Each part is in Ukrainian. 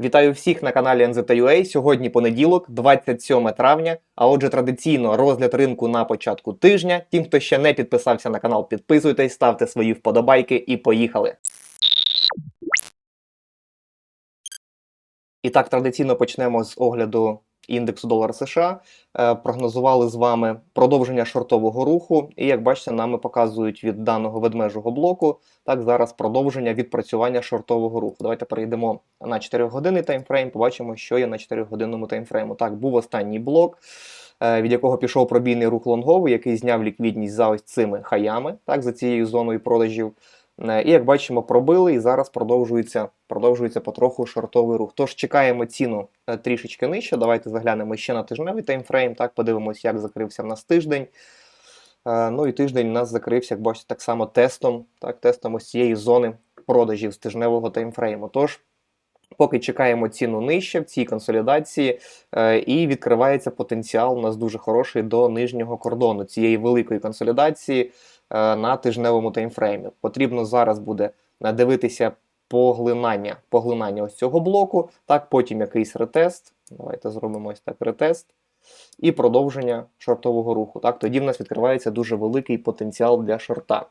Вітаю всіх на каналі NZUA. Сьогодні понеділок, 27 травня. А отже, традиційно розгляд ринку на початку тижня. Тим, хто ще не підписався на канал, підписуйтесь, ставте свої вподобайки і поїхали. І так, традиційно почнемо з огляду індексу долара США. Е, Прогнозували з вами продовження шортового руху. І як бачите, нами показують від даного ведмежого блоку. Так, зараз продовження відпрацювання шортового руху. Давайте перейдемо на 4 годинний таймфрейм. Побачимо, що є на 4 годинному таймфрейму. Так, був останній блок. е, Від якого пішов пробійний рух лонговий, який зняв ліквідність за ось цими хаями, так, за цією зоною продажів. Е, І як бачимо, пробили, і зараз продовжується, продовжується потроху шортовий рух. Тож чекаємо ціну е, трішечки нижче. Давайте заглянемо ще на тижневий таймфрейм. Так, подивимось, як закрився в нас тиждень. Е, Ну і тиждень у нас закрився, як бачите, так само тестом, так, тестом ось цієї зони продажів з тижневого таймфрейму. Тож, поки чекаємо ціну нижче в цій консолідації, і відкривається потенціал у нас дуже хороший до нижнього кордону цієї великої консолідації на тижневому таймфреймі. Потрібно зараз буде е, дивитися поглинання, поглинання ось цього блоку, так, потім якийсь ретест. Давайте зробимо ось так ретест. І продовження шортового руху. Так, тоді в нас відкривається дуже великий потенціал для шорта.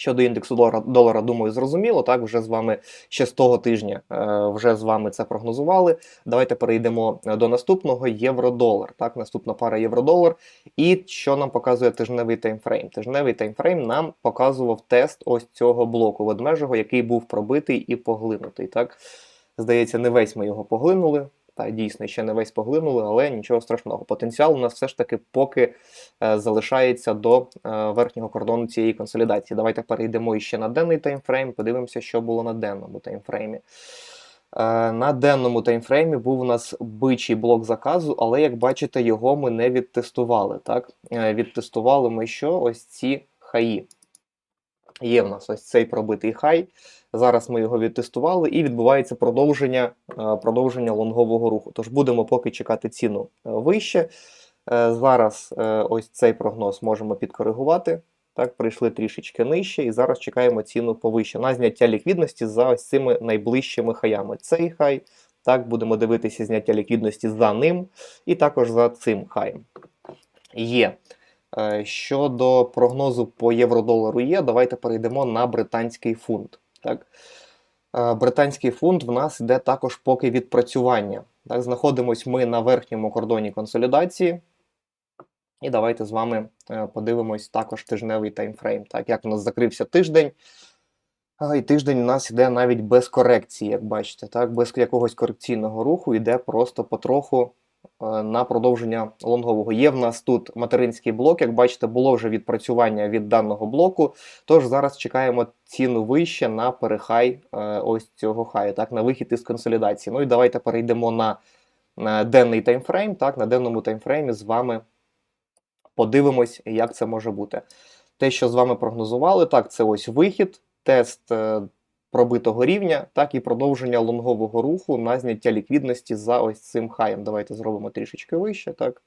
Щодо індексу долара, долара, думаю, зрозуміло. Так, вже з вами ще з того тижня е, вже з вами це прогнозували. Давайте перейдемо до наступного євро-долар. Так, наступна пара євро-долар. І що нам показує тижневий таймфрейм? Тижневий таймфрейм нам показував тест ось цього блоку ведмежого, який був пробитий і поглинутий. Так, здається, не весь ми його поглинули. Та дійсно ще не весь поглинули, але нічого страшного. Потенціал у нас все ж таки поки е, залишається до е, верхнього кордону цієї консолідації. Давайте перейдемо іще на денний таймфрейм, подивимося, що було на денному таймфреймі. Е, на денному таймфреймі був у нас бичий блок заказу, але як бачите, його ми не відтестували. Так? Відтестували ми що? Ось ці хаї. Є в нас ось цей пробитий хай. Зараз ми його відтестували і відбувається продовження е, продовження лонгового руху. Тож будемо поки чекати ціну е, вище. Е, Зараз ось цей прогноз можемо підкоригувати. Так, прийшли трішечки нижче, і зараз чекаємо ціну повище на зняття ліквідності за ось цими найближчими хаями. Цей хай. Так, будемо дивитися зняття ліквідності за ним, і також за цим хаєм. Є. Щодо прогнозу по євро-долару є, давайте перейдемо на британський фунт. Так? Е, Британський фунт в нас йде також поки відпрацювання. Так, знаходимось ми на верхньому кордоні консолідації. І давайте з вами е, подивимось також тижневий таймфрейм. Так, як у нас закрився тиждень. І тиждень у нас йде навіть без корекції, як бачите, так, без якогось корекційного руху, йде просто потроху на продовження лонгового. Є в нас тут материнський блок, як бачите, було вже відпрацювання від даного блоку. Тож зараз чекаємо ціну вище на перехай е, ось цього хаю, так, на вихід із консолідації. Ну і давайте перейдемо на, на денний таймфрейм. Так, на денному таймфреймі з вами подивимось, як це може бути. Те, що з вами прогнозували, так, це ось вихід, тест е, пробитого рівня, так і продовження лонгового руху на зняття ліквідності за ось цим хаєм. Давайте зробимо трішечки вище. так.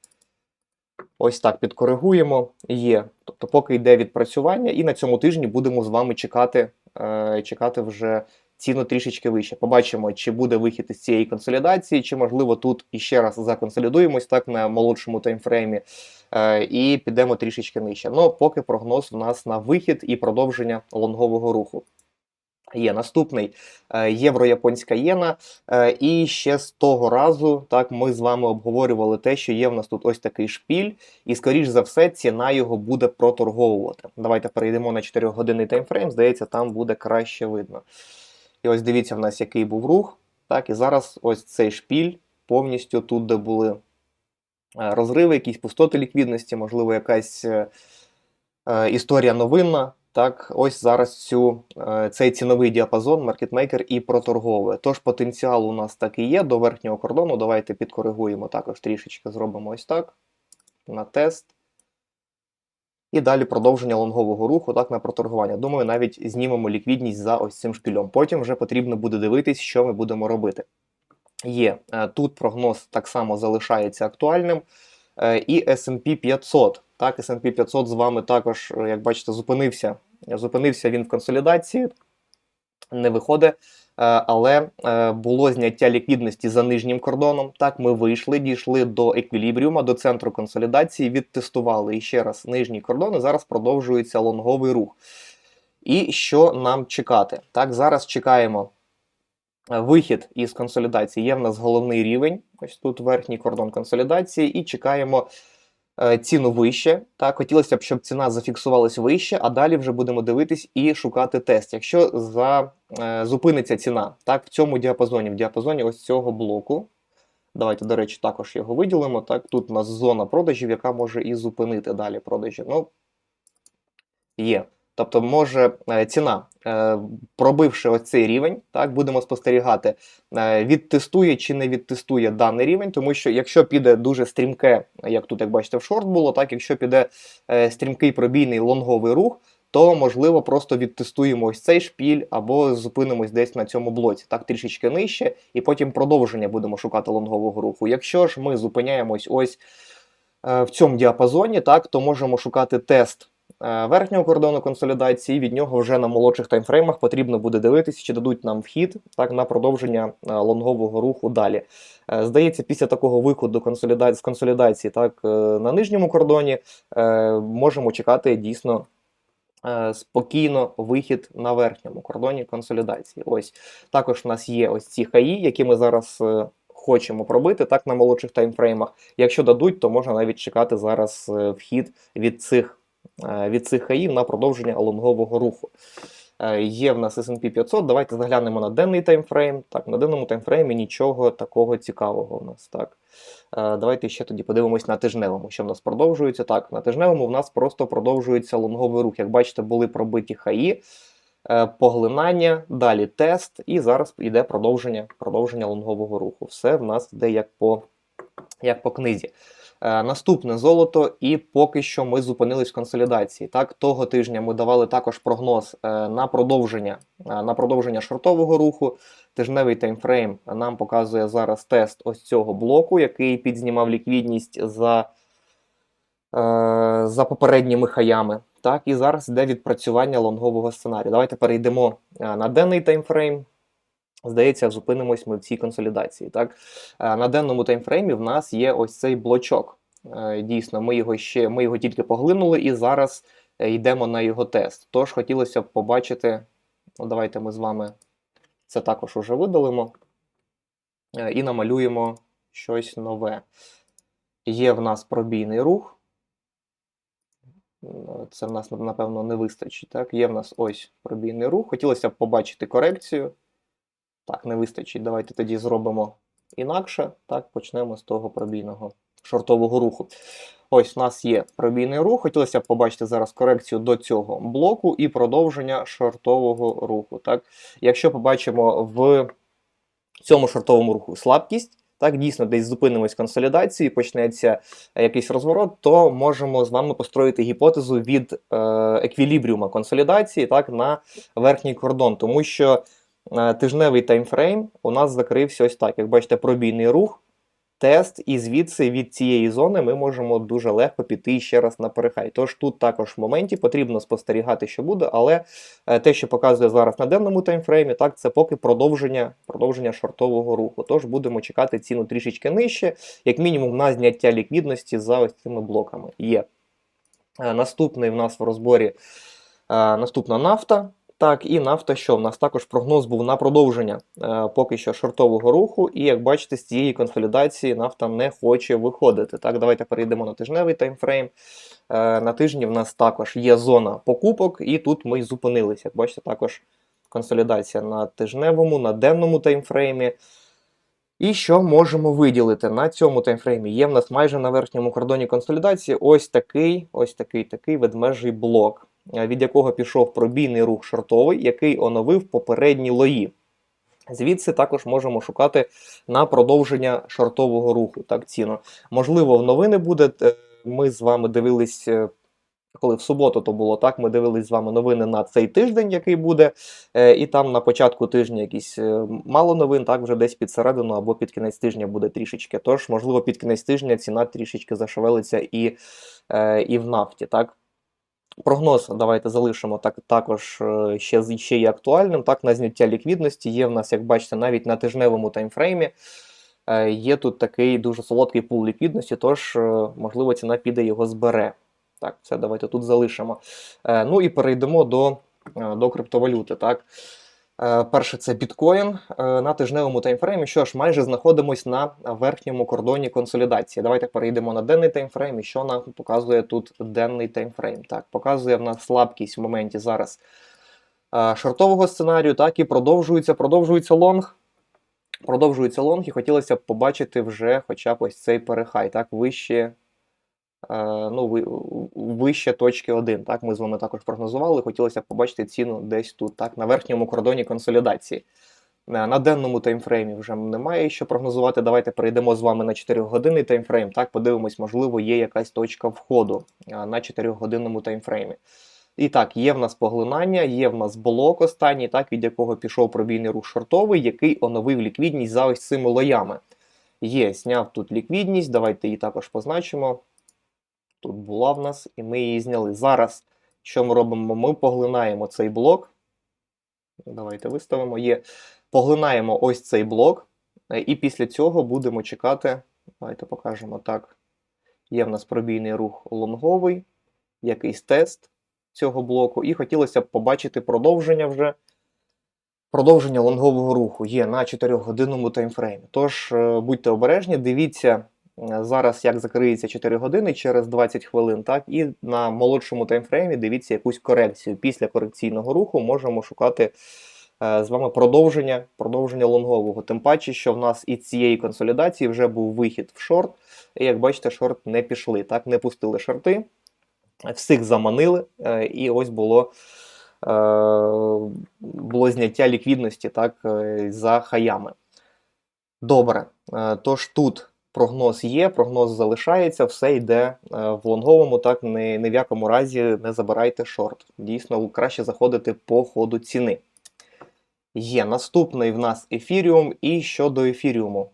Ось так підкоригуємо. Є. Тобто, поки йде відпрацювання, і на цьому тижні будемо з вами чекати, е, чекати вже ціну трішечки вище. Побачимо, чи буде вихід із цієї консолідації, чи можливо тут іще раз законсолідуємось так на молодшому таймфреймі. Е, і підемо трішечки нижче. Ну, поки прогноз у нас на вихід і продовження лонгового руху. Є наступний е, євро-японська єна. Е, І ще з того разу так ми з вами обговорювали те, що є в нас тут ось такий шпіль, і скоріш за все ціна його буде проторговувати. Давайте перейдемо на 4 годинний таймфрейм. Здається, там буде краще видно. І ось дивіться, в нас який був рух. Так, і зараз ось цей шпіль повністю тут, де були е, розриви, якісь пустоти ліквідності, можливо, якась історія новинна. Так, ось зараз цю, е, цей ціновий діапазон маркетмейкер і проторговує. Тож потенціал у нас таки є до верхнього кордону. Давайте підкоригуємо також трішечки, зробимо ось так. На тест. І далі продовження лонгового руху так, на проторгування. Думаю, навіть знімемо ліквідність за ось цим шпільом. Потім вже потрібно буде дивитись, що ми будемо робити. Є. Е, Тут прогноз так само залишається актуальним. Е, І S&P 500. Так, S&P 500 з вами також, е, як бачите, зупинився. Зупинився він в консолідації, не виходить але е, було зняття ліквідності за нижнім кордоном. Так, ми вийшли, дійшли до еквілібріума, до центру консолідації, відтестували і ще раз нижній кордон. і Зараз продовжується лонговий рух. І що нам чекати? Так, зараз чекаємо вихід із консолідації. Є в нас головний рівень, ось тут верхній кордон консолідації, і чекаємо е, ціну вище. Так, хотілося б, щоб ціна зафіксувалась вище, а далі вже будемо дивитись і шукати тест. Якщо за, е, зупиниться ціна, так, в цьому діапазоні, в діапазоні ось цього блоку. Давайте, до речі, також його виділимо. Так, тут у нас зона продажів, яка може і зупинити далі продажі. Ну, є. Тобто, може е, ціна, е, пробивши ось цей рівень, так будемо спостерігати, е, відтестує чи не відтестує даний рівень, тому що якщо піде дуже стрімке, як тут, як бачите, в шорт було, так якщо піде стрімкий пробійний лонговий рух, то можливо просто відтестуємо ось цей шпіль або зупинимось десь на цьому блоці, так трішечки нижче, і потім продовження будемо шукати лонгового руху. Якщо ж ми зупиняємось ось в цьому діапазоні, так то можемо шукати тест. Е, Верхнього кордону консолідації від нього вже на молодших таймфреймах потрібно буде дивитися, чи дадуть нам вхід так на продовження е, лонгового руху далі. Е, Здається, після такого виходу консолідації, з консолідації так, на нижньому кордоні можемо чекати дійсно спокійно вихід на верхньому кордоні консолідації. Ось також в нас є ось ці хаї, які ми зараз хочемо пробити так на молодших таймфреймах. Якщо дадуть, то можна навіть чекати зараз вхід від цих, від цих хаїв на продовження лонгового руху. Е, Є в нас S&P 500. Давайте заглянемо на денний таймфрейм. Так, на денному таймфреймі нічого такого цікавого у нас. Так. Е, Давайте ще тоді подивимось на тижневому, що в нас продовжується. Так, на тижневому в нас просто продовжується лонговий рух. Як бачите, були пробиті хаї, е, поглинання, далі тест, і зараз йде продовження, продовження лонгового руху. Все в нас йде як по, як по книзі. Е, Наступне золото, і поки що ми зупинились в консолідації. Так, того тижня ми давали також прогноз е, на продовження, е, на продовження шортового руху. Тижневий таймфрейм нам показує зараз тест ось цього блоку, який підзнімав ліквідність за, за попередніми хаями. Так, і зараз йде відпрацювання лонгового сценарію. Давайте перейдемо на денний таймфрейм. Здається, зупинимось ми в цій консолідації. Так? Е, На денному таймфреймі в нас є ось цей блочок. Е, Дійсно, ми його ще ми його тільки поглинули і зараз е, йдемо на його тест. Тож хотілося б побачити. Ну, давайте ми з вами це також уже видалимо і намалюємо щось нове. Є в нас пробійний рух. Це в нас, напевно, не вистачить. Так? Є в нас ось пробійний рух. Хотілося б побачити корекцію. Так, не вистачить. Давайте тоді зробимо інакше. Так, почнемо з того пробійного шортового руху. Ось у нас є пробійний рух. Хотілося б побачити зараз корекцію до цього блоку і продовження шортового руху. Так, якщо побачимо в цьому шортовому руху слабкість. Так, дійсно, десь зупинимось консолідації, почнеться якийсь розворот, то можемо з вами построїти гіпотезу від е, еквілібріума консолідації так, на верхній кордон, тому що тижневий таймфрейм у нас закрився ось так. Як бачите, пробійний рух, тест, і звідси від цієї зони ми можемо дуже легко піти ще раз на перехай. Тож тут також в моменті потрібно спостерігати, що буде, але е, те, що показує зараз на денному таймфреймі, так, це поки продовження, продовження шортового руху. Тож будемо чекати ціну трішечки нижче, як мінімум на зняття ліквідності за ось цими блоками. Є. Е, Наступний в нас в розборі е, наступна нафта. Так, і нафта, що в нас також прогноз був на продовження е, поки що шортового руху, і як бачите, з цієї консолідації нафта не хоче виходити. Так, давайте перейдемо на тижневий таймфрейм. Е, на тижні в нас також є зона покупок, і тут ми зупинилися. Як бачите, також консолідація на тижневому, на денному таймфреймі. І що можемо виділити на цьому таймфреймі? Є в нас майже на верхньому кордоні консолідації ось такий, ось такий такий ведмежий блок, від якого пішов пробійний рух шортовий, який оновив попередні лої. Звідси також можемо шукати на продовження шортового руху. Так, ціну. Можливо, в новини буде. е, Ми з вами дивились, е, коли в суботу то було так. Ми дивились з вами новини на цей тиждень, який буде. Е, І там на початку тижня якісь мало новин, так вже десь під середину або під кінець тижня буде трішечки. Тож, можливо, під кінець тижня ціна трішечки зашевелиться і, і в нафті. так. Прогноз давайте залишимо так, також е, ще, ще є актуальним. Так, на зняття ліквідності є в нас, як бачите, навіть на тижневому таймфреймі е, є тут такий дуже солодкий пул ліквідності, тож, е, можливо, ціна піде його збере. Так, все, давайте тут залишимо. Ну і перейдемо до, до криптовалюти. Так. Е, Перше, це біткоін Е, на тижневому таймфреймі. Що ж, майже знаходимось на верхньому кордоні консолідації. Давайте перейдемо на денний таймфрейм. І що нам показує тут денний таймфрейм? Так, показує в нас слабкість в моменті зараз е, шортового сценарію, так і продовжується, продовжується лонг. Продовжується лонг, і хотілося б побачити вже хоча б ось цей перехай, так, вище. Е, Ну, вище точки 1. Так, ми з вами також прогнозували. Хотілося б побачити ціну десь тут, так, на верхньому кордоні консолідації. Е, На денному таймфреймі вже немає що прогнозувати. Давайте перейдемо з вами на 4-годинний таймфрейм. Так, подивимось, можливо, є якась точка входу е, на 4-годинному таймфреймі. І так, є в нас поглинання, є в нас блок останній, так, від якого пішов пробійний рух шортовий, який оновив ліквідність за ось цими лоями. Є, зняв тут ліквідність, давайте її також позначимо. Тут була в нас, і ми її зняли. Зараз, що ми робимо? Ми поглинаємо цей блок. Давайте виставимо. Є. Поглинаємо ось цей блок, е, і після цього будемо чекати. Давайте покажемо так. Є в нас пробійний рух лонговий, якийсь тест цього блоку, і хотілося б побачити продовження вже. Продовження лонгового руху є на 4-годинному таймфреймі. Тож е, будьте обережні, дивіться зараз, як закриється 4 години через 20 хвилин, так, і на молодшому таймфреймі дивіться якусь корекцію. Після корекційного руху можемо шукати е, з вами продовження, продовження лонгового. Тим паче, що в нас і цієї консолідації вже був вихід в шорт. І як бачите, шорт не пішли, так, не пустили шорти, всіх заманили, е, і ось було. е, Було зняття ліквідності так, за хаями. Добре. Тож тут прогноз є, прогноз залишається, все йде е, в лонговому, так ні, ні в якому разі не забирайте шорт. Дійсно, краще заходити по ходу ціни. Є наступний в нас ефіріум. І щодо ефіріуму.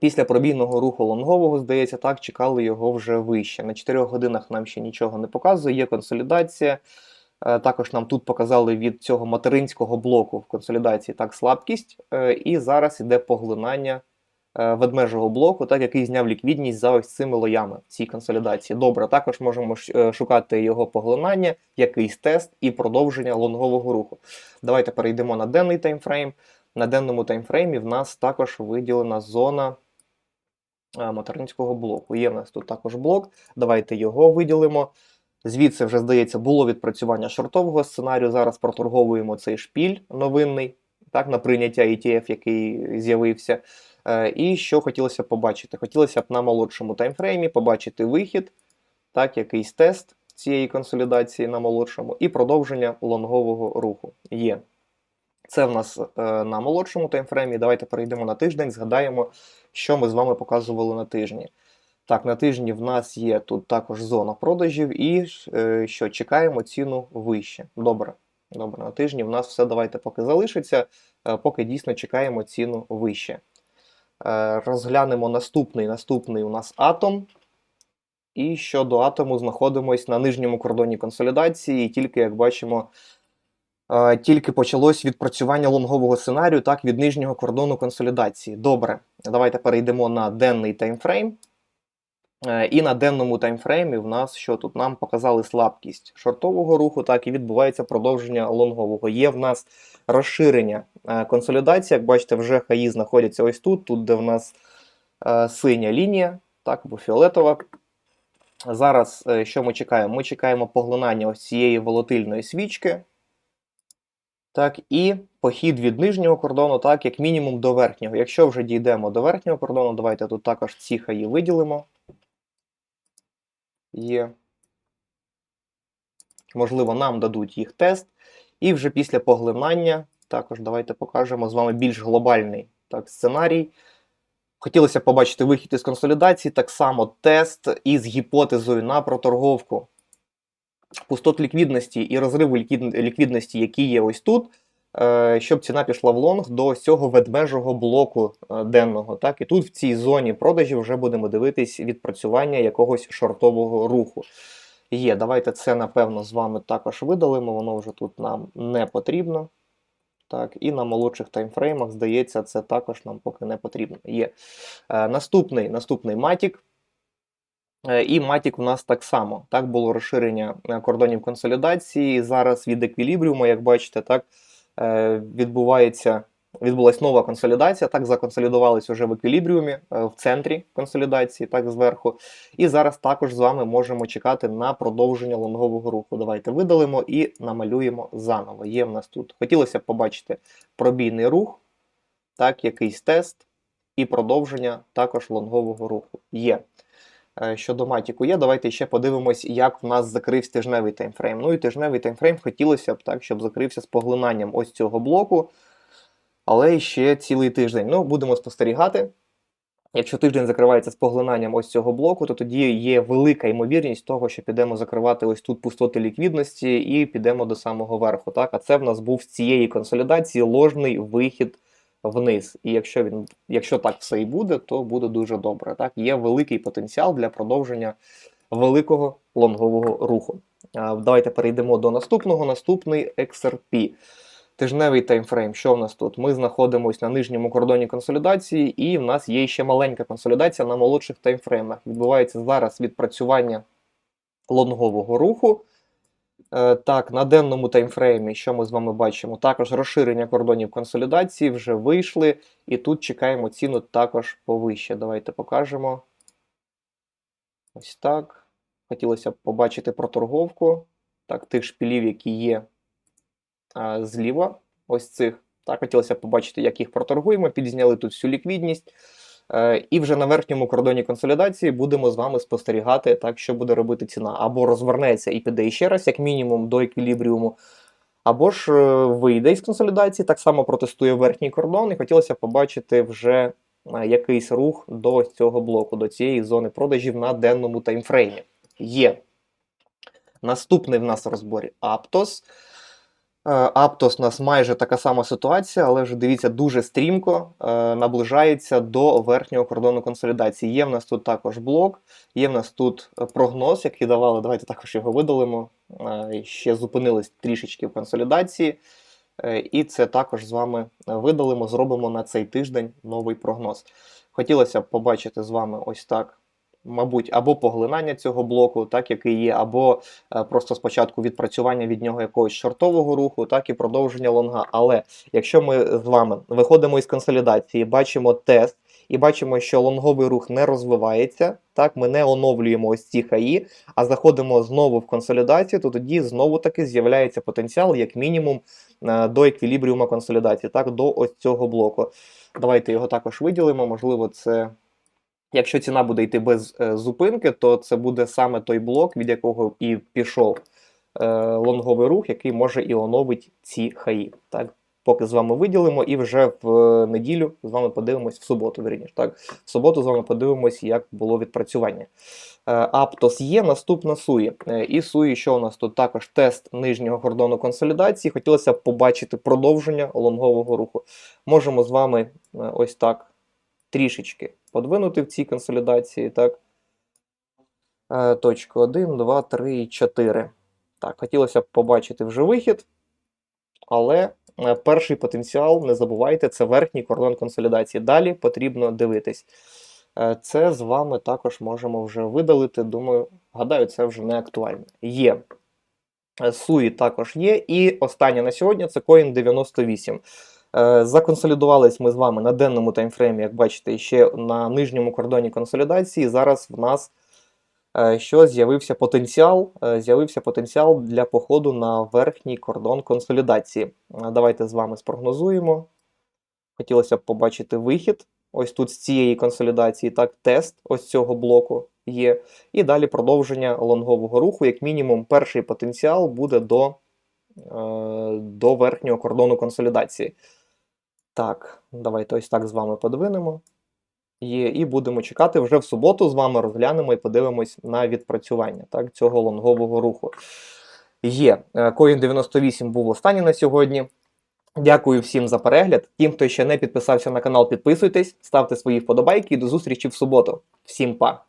Після пробійного руху лонгового, здається, так, чекали його вже вище. На 4 годинах нам ще нічого не показує, є консолідація. Е, Також нам тут показали від цього материнського блоку в консолідації так слабкість. Е, І зараз іде поглинання ведмежого блоку, так який зняв ліквідність за ось цими лоями цій консолідації. Добре, також можемо е, шукати його поглинання, якийсь тест і продовження лонгового руху. Давайте перейдемо на денний таймфрейм. На денному таймфреймі в нас також виділена зона е, материнського блоку. Є в нас тут також блок. Давайте його виділимо. Звідси вже, здається, було відпрацювання шортового сценарію. Зараз проторговуємо цей шпіль новинний, так, на прийняття ETF, який з'явився. Е, І що хотілося б побачити? Хотілося б на молодшому таймфреймі побачити вихід, так, якийсь тест цієї консолідації на молодшому, і продовження лонгового руху. Є. Це в нас е, на молодшому таймфреймі. Давайте перейдемо на тиждень, згадаємо, що ми з вами показували на тижні. Так, на тижні в нас є тут також зона продажів, і е, що чекаємо ціну вище. Добре. Добре, на тижні в нас все давайте поки залишиться, поки дійсно чекаємо ціну вище. Е, розглянемо наступний. Наступний у нас атом. І щодо атому знаходимось на нижньому кордоні консолідації, і тільки, як бачимо, е, тільки почалось відпрацювання лонгового сценарію, так, від нижнього кордону консолідації. Добре, давайте перейдемо на денний таймфрейм. Е, І на денному таймфреймі в нас що тут? Нам показали слабкість шортового руху, так і відбувається продовження лонгового. Є в нас розширення е, консолідації. Як бачите, вже хаї знаходяться ось тут, тут, де в нас е, синя лінія, так, або фіолетова. Зараз що ми чекаємо? Ми чекаємо поглинання ось цієї волатильної свічки. Так, і похід від нижнього кордону, так, як мінімум до верхнього. Якщо вже дійдемо до верхнього кордону, давайте тут також ці хаї виділимо. Є. Можливо, нам дадуть їх тест. І вже після поглинання, також давайте покажемо з вами більш глобальний так, сценарій. Хотілося побачити вихід із консолідації, так само тест із гіпотезою на проторговку пустот ліквідності і розриву ліквідності, які є ось тут, щоб ціна пішла в лонг до цього ведмежого блоку е, денного. Так? І тут в цій зоні продажів вже будемо дивитись відпрацювання якогось шортового руху. Є, давайте це, напевно, з вами також видалимо, воно вже тут нам не потрібно. Так, і на молодших таймфреймах, здається, це також нам поки не потрібно. Є. Е, наступний, наступний матік. Е, І матік у нас так само. Так, було розширення е, кордонів консолідації. Зараз від еквілібріуму, як бачите, так, е, відбувається, відбулась нова консолідація. Так, законсолідувались уже в еквілібріумі, е, в центрі консолідації, так, зверху. І зараз також з вами можемо чекати на продовження лонгового руху. Давайте видалимо і намалюємо заново. Є в нас тут. Хотілося б побачити пробійний рух, так, якийсь тест і продовження також лонгового руху. Є. Е, Щодо матіку є, давайте ще подивимось, як в нас закрився тижневий таймфрейм. Ну і тижневий таймфрейм хотілося б так, щоб закрився з поглинанням ось цього блоку, але ще цілий тиждень. Ну, будемо спостерігати. Якщо тиждень закривається з поглинанням ось цього блоку, то тоді є велика ймовірність того, що підемо закривати ось тут пустоти ліквідності і підемо до самого верху. Так? А це в нас був з цієї консолідації ложний вихід вниз. І якщо він, якщо так все і буде, то буде дуже добре. Так? Є великий потенціал для продовження великого лонгового руху. Давайте перейдемо до наступного. Наступний XRP. Тижневий таймфрейм. Що в нас тут? Ми знаходимося на нижньому кордоні консолідації, і в нас є ще маленька консолідація на молодших таймфреймах. Відбувається зараз відпрацювання лонгового руху. Е, Так, на денному таймфреймі, що ми з вами бачимо? Також розширення кордонів консолідації вже вийшли, і тут чекаємо ціну також повище. Давайте покажемо. Ось так. Хотілося б побачити проторговку. Так, тих шпілів, які є а, зліва, ось цих. Так, хотілося б побачити, як їх проторгуємо. Підзняли тут всю ліквідність. Е, І вже на верхньому кордоні консолідації будемо з вами спостерігати, так, що буде робити ціна. Або розвернеться і піде ще раз, як мінімум, до еквілібріуму, або ж е, вийде із консолідації, так само протестує верхній кордон, і хотілося побачити вже е, якийсь рух до цього блоку, до цієї зони продажів на денному таймфреймі. Є. Наступний в нас розборі Aptos. Е, Aptos у нас майже така сама ситуація, але вже дивіться, дуже стрімко е, наближається до верхнього кордону консолідації. Є в нас тут також блок, є в нас тут е, прогноз, який давали. Давайте також його видалимо. Ще зупинились трішечки в консолідації. І це також з вами видалимо, зробимо на цей тиждень новий прогноз. Хотілося б побачити з вами ось так. Мабуть, або поглинання цього блоку, так який є, або е, просто спочатку відпрацювання від нього якогось шортового руху, так і продовження лонга. Але якщо ми з вами виходимо із консолідації, бачимо тест і бачимо, що лонговий рух не розвивається, так ми не оновлюємо ось ці хаї, а заходимо знову в консолідацію, то тоді знову таки з'являється потенціал, як мінімум, е, до еквілібріума консолідації, так, до ось цього блоку. Давайте його також виділимо. Можливо, це. Якщо ціна буде йти без е, зупинки, то це буде саме той блок, від якого і пішов е, лонговий рух, який може і оновить ці хаї. Так, поки з вами виділимо, і вже в е, неділю з вами подивимось в суботу. Вірніше, так, в суботу з вами подивимось, як було відпрацювання. Е, Аптос є, наступна суї. Е, і суї, що у нас тут також тест нижнього кордону консолідації. Хотілося б побачити продовження лонгового руху. Можемо з вами ось так трішечки подвинути в цій консолідації. Так. Е, Точка 1, 2, 3, 4. Так, хотілося б побачити вже вихід. Але е, перший потенціал, не забувайте, це верхній кордон консолідації. Далі потрібно дивитись. Е, Це з вами також можемо вже видалити. Думаю, гадаю, це вже не актуально. Є. Суї також є. І останнє на сьогодні це Coin 98. Е, Законсолідувались ми з вами на денному таймфреймі, як бачите, ще на нижньому кордоні консолідації. Зараз в нас е, що з'явився потенціал, е, з'явився потенціал для походу на верхній кордон консолідації. Давайте з вами спрогнозуємо. Хотілося б побачити вихід. Ось тут з цієї консолідації, так, тест ось цього блоку є. І далі продовження лонгового руху. Як мінімум, перший потенціал буде до, до верхнього кордону консолідації. Так, давайте ось так з вами подвинемо. Є, і будемо чекати вже в суботу з вами розглянемо і подивимось на відпрацювання так, цього лонгового руху. Є. Е, Coin 98 був останній на сьогодні. Дякую всім за перегляд. Тим, хто ще не підписався на канал, підписуйтесь, ставте свої вподобайки і до зустрічі в суботу. Всім па!